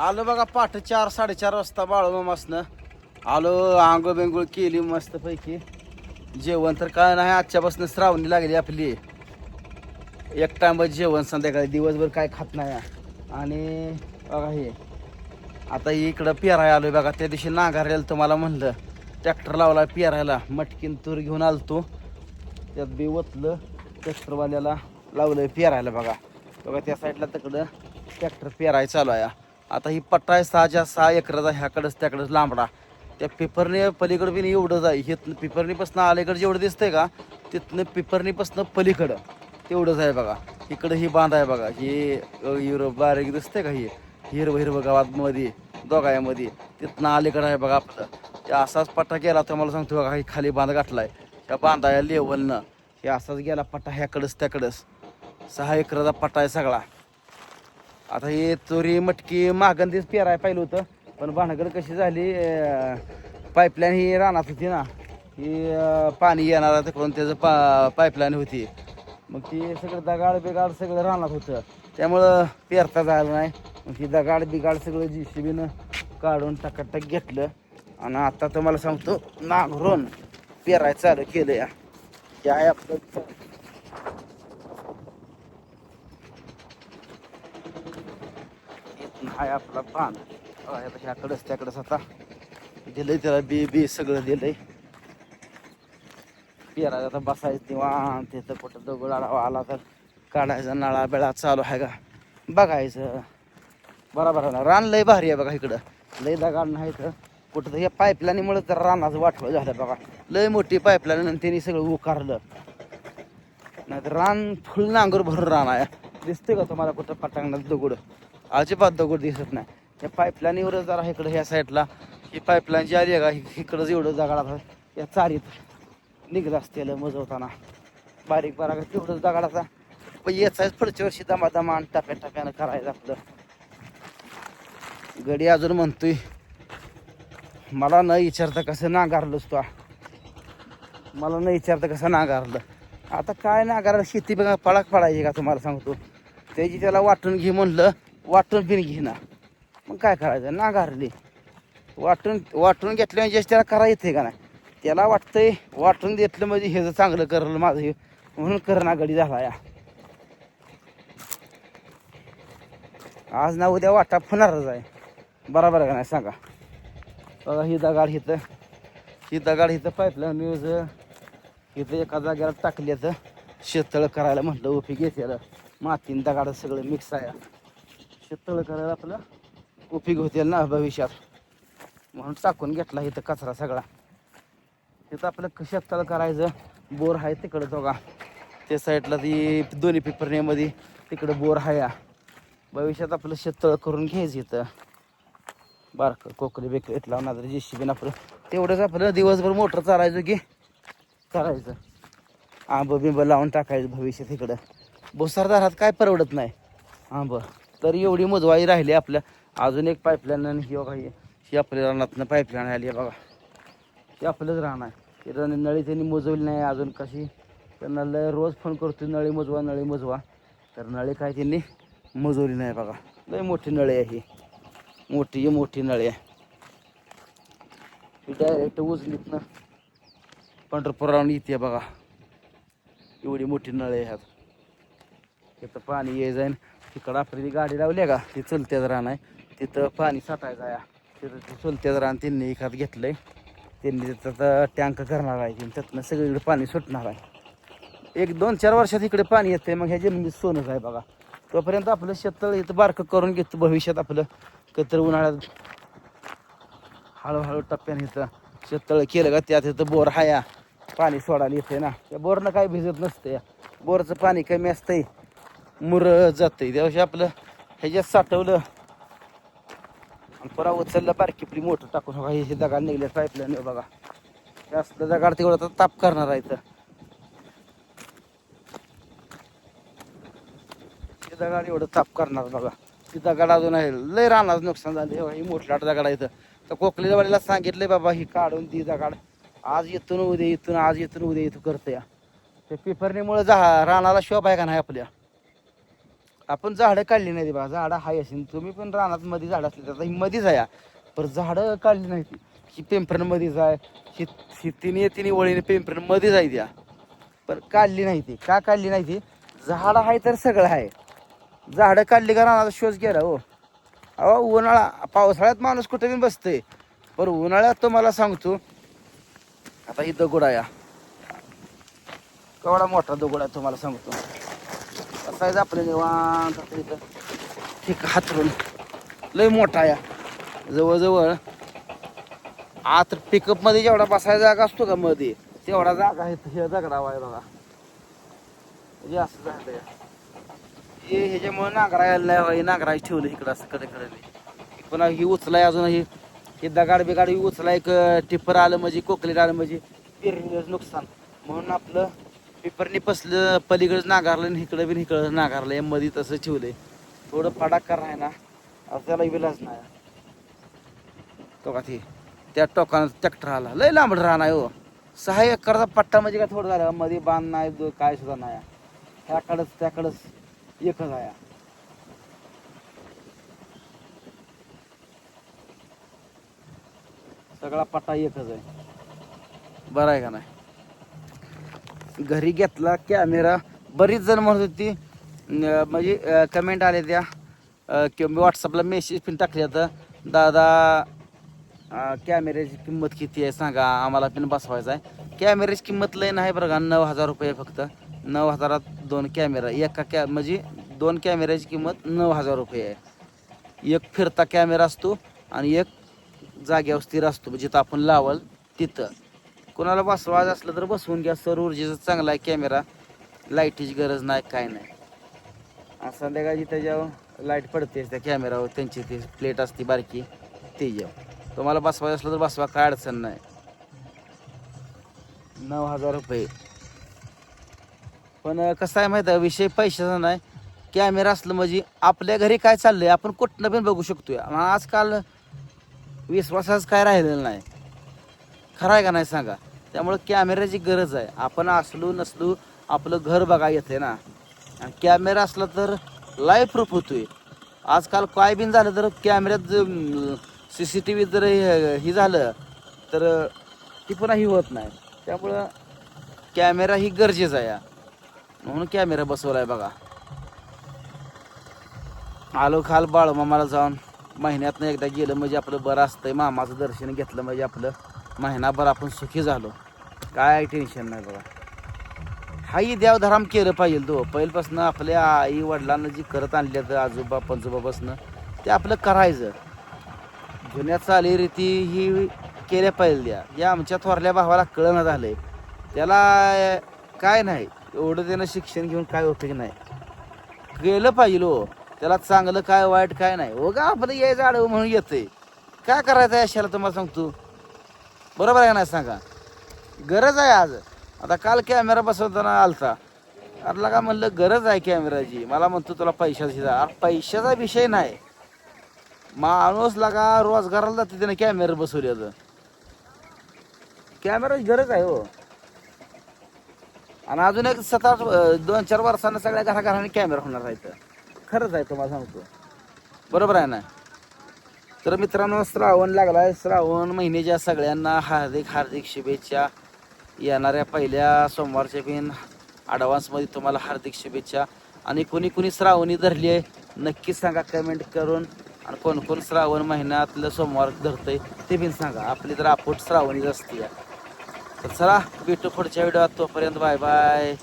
आलो बघा पाठ चार साडेचार वाजता बाळूमामासनं आलो आंघोळ बेंगोळ केली मस्त पैकी जेवण तर काय नाही आजच्यापासून श्रावणी लागली आपली. एक टाइम जेवण संध्याकाळी दिवसभर काय खात नाही. आणि बघा हे आता इकडं पेराय आलो बघा. त्या दिवशी नांगारायला तुम्हाला म्हणलं ट्रॅक्टर लावला पेरायला. मटकीन तूर घेऊन आलो तो त्यात बी ओतलं ट्रॅक्टरवाल्याला लावलं पेरायला बघा. बघा त्या साईडला तिकडं ट्रॅक्टर पेराय चालू आहे. आता ही पट्टा आहे सहाच्या सहा एकराचा ह्याकडंच त्याकडंच लांबडा. त्या पिपरने पलीकडं बी एवढं जाय हे पिपरणीपासून अलीकडं जेवढं दिसतंय का तिथनं पिपरणीपासून पलीकडं तेवढंच आहे बघा. इकडं ही बांध आहे बघा ही अ, बारीक दिसतंय का ही? हिरवं हिरवं गावातमध्ये दोघायामध्ये तिथनं अलीकडं आहे बघा आपलं. ते असाच पट्टा गेला तर मला सांगतो बघा ही खाली बांध गाठलाय. त्या बांधाया लेवलनं हे असाच गेला पट्टा ह्याकडंच त्याकडंच. सहा एकराचा पट्टा आहे सगळा. आता हे चोरी मटकी मागंदीच पेराय पाहिलं होतं पण भानगड कशी झाली पाईपलाईन ही रानात होती ना ही पाणी येणार तिकडून त्याचं पा पाईपलाईन होती. मग ती सगळं दगाड बिगाड सगळं रानात होतं. त्यामुळं पेरता झालं नाही. मग ती दगाड बिगाड सगळं जी सी काढून टकाटक घेतलं. आणि आता तुम्हाला सांगतो नांगरून पेराय चालू केलं या आपलं आहे आपला पान. बघा, त्याकडेच त्याकडंच आता. दिलंय त्याला बी बी सगळं दिलंय. पेरायला आता बसायचं निवांत. तिथं कुठं दगड आला आला तर काढायचा नळा बेळा चालू आहे का? बघायचं. बरोबर आहे ना? रान लय भारी आहे बघा इकडं. लय दगाड नाही तर कुठं तर या पाईपलाईनमुळे तर रानाचं वाटवं झालं बघा. लय मोठी पाईपलाईन आणि त्यांनी सगळं उकारलं. नाही तर रान फुल नांगर भरून रान आहे. दिसते का तुम्हाला कुठं पटांगणात दगड? अजिबात दगड दिसत नाही. या पाईपलाईनवरच जरा इकडं ह्या साईडला ही पाईपलाईन जी आली आहे का इकडंच एवढं दगडात या चारीत निघत असते मजवताना. बारीक बारीक तेवढंच दगडाचा पण याचाच पुढच्या वर्षी दमा दमा आणि टाक्या टाक्यानं करायचं आपलं. गडी अजून म्हणतोय मला न विचारता कसं नांगारलंस तो मला न विचारता कसं नांगारलं? आता काय नांगारायला शेती बघा पडाक पडायची का तुम्हाला सांगतो. त्याची त्याला वाटून घे म्हणलं वाटून बिन घे ना मग काय करायचं? नांगारली. वाटून वाटून घेतल्या म्हणजे त्याला करा येते का नाही? त्याला वाटतंय वाटून घेतलं म्हणजे हे जर चांगलं करलं माझं हे म्हणून करणा गडी झाला या आज ना उद्या वाटा फुणारच आहे. बरोबर आहे का नाही? सांगा. बघा ही दगाड इथं ही दगाड हिथं पाईपलाईन न्यूज. इथं एका जागेला टाकल्याचं शेततळ करायला म्हटलं उपी घेतलं मातीन दगाड सगळं मिक्स आहे. शेततळ करायला आपलं उपयोग होतील ना भविष्यात. म्हणून टाकून घेतला इथं कचरा सगळा. तिथं आपलं क- शेततळ करायचं? बोर आहे तिकडं जोगा त्या साईडला ती दोन्ही पिपरण्यामध्ये तिकडं बोर आहे या. भविष्यात आपलं शेततळ करून घ्यायचं इथं. बारकं कोकरी बेकरी इथला लावणार जे सी आपलं. तेवढंच आपलं दिवसभर मोटर चालायचं की करायचं. आंब बिंब लावून टाकायचं भविष्यात इकडं. भुसारदारात काय परवडत नाही. आंब. तर एवढी मजवाई राहिली आपल्या. अजून एक पाईपलाईन आणि ही बघा ही ही आपल्या रानातनं पाईपलाईन आली आहे बघा. हे आपलंच राहणार आहे. रण नळी त्यांनी मजवली नाही अजून कशी. त्यांना लय रोज फोन करतो नळी मजवा नळी मजवा. तर नळी काय त्यांनी मजवली नाही बघा. लय मोठी नळी आहे ही. मोठी मोठी नळी आहे. ही डायरेक्ट उजलीत ना पंढरपुरावरून येते बघा. एवढी मोठी नळी आहे ह्यात. तिथं पाणी ये जाईन. तिकडं आपली गाडी लावली आहे का ती चलत्याच रान आहे. तिथं पाणी साठायचं आहे. तिथं ते चलत्याच रान त्यांनी एखाद घेतलंय. त्यांनी तिथं टँक करणार आहे त्यातनं सगळीकडे पाणी सुटणार आहे. एक दोन चार वर्षात इकडे पाणी येतंय मग ह्या जमिनीत सोनच आहे बघा. तोपर्यंत आपलं शेततळ इथं बारकं करून घेतो भविष्यात आपलं. कत्र उन्हाळ्यात हळूहळू टप्प्याने इथं शेततळ केलं का त्यात इथं बोर हाया. पाणी सोडायला येते ना. त्या बोरनं काय भिजत नसतं बोरचं पाणी कमी असतंय. मुर जातंय. त्याविषयी आपलं ह्याच्यात साठवलं. आणि पुरा उचललं बारकी आपली मोटर टाकून. बघा हे दगाड निघले पाईपलाईन. बघा. जास्त दगाड तेवढं तर ताप करणार आहे इथं. ते दगाड एवढं ताप करणार बघा. ती दगाड अजून आहे. लय राहणार नुकसान झालं हे बघा, ही मोठलाट दगाड आहे तर कोकलीच्या वाडीला सांगितलंय बाबा ही काढून ती दगाड आज इथून उद्या इथून आज इथून उद्या इथून करतं या ते पिफरणीमुळे जा रानाला शोभ आहे का नाही आपल्या? आपण झाडं काढली नाही बा. झाडं हाय असेल तुम्ही पण रानात मध्ये झाडं असले तर ही मध्येच आहे पर झाडं काढली नाही ती. ही पेंपरण मध्येच आहे. ही ही तिने तिने वळीने पेंपरण मध्येच आहे त्या पण काढली नाही ती. का काढली नाही ती? झाडं आहे तर सगळं आहे. झाडं काढली का रानाचा शोध गेला हो. अहो उन्हाळा पावसाळ्यात माणूस कुठे बी बसते पण उन्हाळ्यात तुम्हाला सांगतो. आता ही दगड आहे केवढा मोठा दगड आहे तुम्हाला सांगतो. बसायचं आपलं निवांत आता इथं. ठीक हातरून. लय मोठा या. जवळजवळ आत पिकअपमध्ये जेवढा बसायचा जागा असतो का मध्ये तेवढा जागा आहे हे दगडावा आहे बघा. म्हणजे असं झालं हे ह्याच्यामुळे नांगरा यायला नाही व्हाय, ठेवलं इकडं असं कडे कडे पुन्हा ही उचलाय अजून ही हे दगाड बिगाड ही उचला एक टिप्पर आलं म्हणजे कोकलेट आलं म्हणजे पेरणीच नुकसान. म्हणून आपलं पेपरनी पसलं पलीकडं नागारलं आणि इकडं बी इकडं नागारलं. या मध्ये तसं ठेवलंय. थोडं फडाक आहे ना आता त्याला नाही. तो का ते त्या टोकानं ट्रॅक्टर आला. लय लांबड राहणार हो. सहा एकरचा पट्टा म्हणजे काय थोडं झालं. मध्ये बांध नाही काय सुद्धा नाही. ह्याकडंच त्याकडंच एकच आहे. सगळा पट्टा एकच आहे. बरं आहे का नाही? घरी घेतला कॅमेरा. बरीच जण म्हणत होती म्हणजे कमेंट आले त्या किंवा मी व्हॉट्सअपला मेसेज पण टाकले आता दादा कॅमेऱ्याची किंमत किती आहे सांगा आम्हाला पण बसवायचा आहे. कॅमेऱ्याची किंमत लय नाही बरं का नऊ हजार रुपये फक्त. नऊ हजारात दोन कॅमेरा एका कॅ म्हणजे दोन कॅमेऱ्याची किंमत नऊ हजार रुपये आहे. एक फिरता कॅमेरा असतो आणि एक जाग्यावर स्थिर असतो म्हणजे जिथं आपण लावल तिथं. कोणाला बसवायचं असलं तर बसवून घ्या. सर ऊर्जेचा चांगला आहे कॅमेरा लाईटीची गरज नाही काय नाही. संध्याकाळी त्याच्यावर लाइट पडते त्या कॅमेरावर त्यांची ती प्लेट असते बारकी त्याच्यावर तुम्हाला बसवायचं असलं तर बसवा काय अडचण नाही. नऊ हजार रुपये. पण कसं आहे माहिती आहे विषय पैशाचा नाही. कॅमेरा असलं म्हणजे आपल्या घरी काय चाललंय आपण कुठनं पण बघू शकतोय. आजकाल विश्वासाच काय राहिलेलं नाही. खरं आहे का नाही सांगा? त्यामुळं कॅमेऱ्याची गरज आहे. आपण असलो नसलो आपलं घर बघा येते ना. आणि कॅमेरा असला तर लाईव्ह प्रूफ होतोय. आजकाल काय बिन झालं तर कॅमेऱ्यात सी सी टी व्ही जर हे झालं तर ती पुन्हा ही होत नाही. त्यामुळं कॅमेरा ही गरजेचा आहे म्हणून कॅमेरा बसवलाय बघा. आलो खाल बाळ मामाला जाऊन. महिन्यातनं एकदा गेलं म्हणजे आपलं बरं असतंय. मामाचं दर्शन घेतलं म्हणजे आपलं. महिनाभर आपण सुखी झालो. काय टेन्शन नाही बघा. हाही देवधराम केलं पाहिजे तो. पहिल्यापासून आपल्या आई वडिलांना जी करत आणल्या तर आजोबा पंजोबापासून ते आपलं करायचं. जुन्या चालीरीती ही केल्या पाहिजे द्या या आमच्या थोरल्या भावाला कळणं झालंय. त्याला काय नाही. एवढं त्यानं शिक्षण घेऊन काय उपयोग नाही. गेलं पाहिजे हो. त्याला चांगलं काय वाईट काय नाही. हो का आपलं यायचं आडवं म्हणून येतंय. काय करायचं आहे अशाला तुम्हाला सांगतो. बरोबर आहे ना सांगा? गरज आहे आज. आता काल कॅमेरा बसवताना आलता. अरे का म्हणलं गरज आहे कॅमेराची मला म्हणतो तुला पैशाची जा- पैशाचा विषय नाही. माणूस लागा रोजगाराला जाते त्याने कॅमेरा बसवले कॅमेराची गरज आहे हो. आणि अजून एक सात आठ दोन चार वर्षांना सगळ्या घराघराने कॅमेरा होणार आहे तर खरंच आहे तुम्हाला सांगतो. बरोबर आहे ना? तर मित्रांनो श्रावण लागला आहे श्रावण महिन्याच्या सगळ्यांना हार्दिक हार्दिक शुभेच्छा. येणाऱ्या पहिल्या सोमवारच्या बिन ॲडव्हान्समध्ये तुम्हाला हार्दिक शुभेच्छा. आणि कोणी कोणी श्रावणी धरली आहे नक्की सांगा कमेंट करून. आणि कोण कोण श्रावण महिन्यातलं सोमवार धरतंय ते बिन सांगा. आपली तर आपोट श्रावणीच असते. तर चला भेटू पुढच्या व्हिडिओत तोपर्यंत बाय बाय